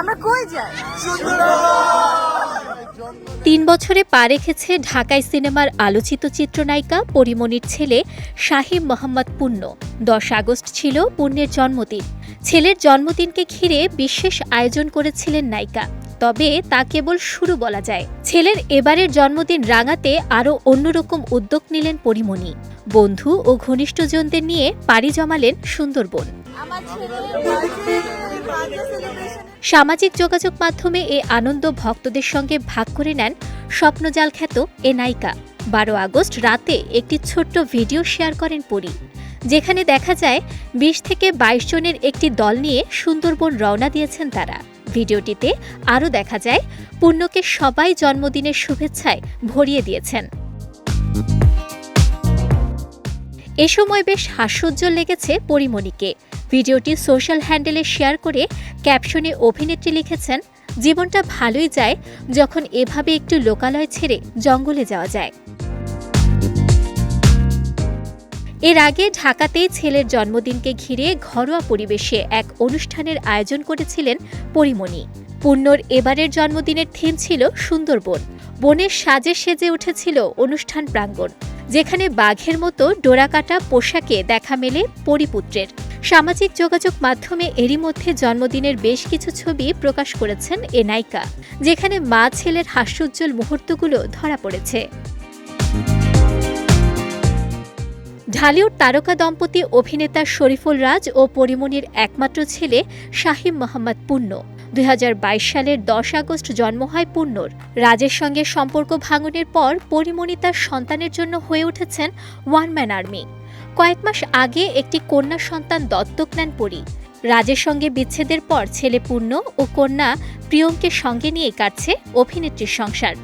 আমরা কই যাই? তিন বছরে পা রেখেছে ঢাকাই সিনেমার আলোচিত চিত্রনায়িকা পরিমণির ছেলে শাহিম মোহাম্মদ পুণ্য। দশ আগস্ট ছিল পুণ্যের জন্মদিন। ছেলের জন্মদিনকে ঘিরে বিশেষ আয়োজন করেছিলেন নায়িকা। তবে তা কেবল শুরু বলা যায়। ছেলের এবারের জন্মদিন রাঙাতে আরও অন্যরকম উদ্যোগ নিলেন পরিমণি। বন্ধু ও ঘনিষ্ঠজনদের নিয়ে পাড়ি জমালেন সুন্দরবন। আমার সামাজিক যোগাযোগ মাধ্যমে এ আনন্দ ভক্তদের সঙ্গে ভাগ করে নেন স্বপ্নজাল খ্যাত এ নায়িকা। বারো আগস্ট রাতে একটি ছোট্ট ভিডিও শেয়ার করেন পরী, যেখানে দেখা যায় বিশ থেকে বাইশ জনের একটি দল নিয়ে সুন্দরবন রওনা দিয়েছেন তারা। ভিডিওটিতে আরও দেখা যায় পূর্ণকে সবাই জন্মদিনের শুভেচ্ছায় ভরিয়ে দিয়েছেন। এ সময় বেশ হাস্যোজ্জ্বল লেগেছে পরিমণিকে। ভিডিওটি সোশ্যাল হ্যান্ডেলে শেয়ার করে ক্যাপশনে অভিনেত্রী লিখেছেন, জীবনটা ভালোই যায় যখন এভাবে একটু লোকালয় ছেড়ে জঙ্গলে যাওয়া যায়। এর আগে ঢাকাতেই ছেলের জন্মদিনকে ঘিরে ঘরোয়া পরিবেশে এক অনুষ্ঠানের আয়োজন করেছিলেন পরিমণি। পূর্ণর এবারের জন্মদিনের থিম ছিল সুন্দরবন। বনের সাজে সেজে উঠেছিল অনুষ্ঠান প্রাঙ্গণ। যেখানে বাঘের মতো ডোরাকাটা পোশাকে দেখা মেলে পরিপুত্রের। সামাজিক যোগাযোগ মাধ্যমে এরই মধ্যে জন্মদিনের বেশ কিছু ছবি প্রকাশ করেছেন এ নায়িকা, যেখানে মা ছেলের হাস্যোজ্জ্বল মুহূর্তগুলো ধরা পড়েছে। ঢালিউড তারকা দম্পতি অভিনেতা শরীফুল রাজ ও পরিমণির একমাত্র ছেলে শাহিম মোহাম্মদ পুণ্য দুই হাজার বাইশ সালের দশ আগস্ট জন্ম হয় পূর্ণর রাজের সঙ্গে সম্পর্ক ভাঙনের পর পরিমণি তার সন্তানের জন্য হয়ে উঠেছেন ওয়ান ম্যান আর্মি। কয়েক মাস আগে একটি কন্যা সন্তান দত্তক নেন পরি। রাজের সঙ্গে বিচ্ছেদের পর ছেলে পূর্ণ ও কন্যা প্রিয়ঙ্কের সঙ্গে নিয়ে কাটছে অভিনেত্রীর সংসার।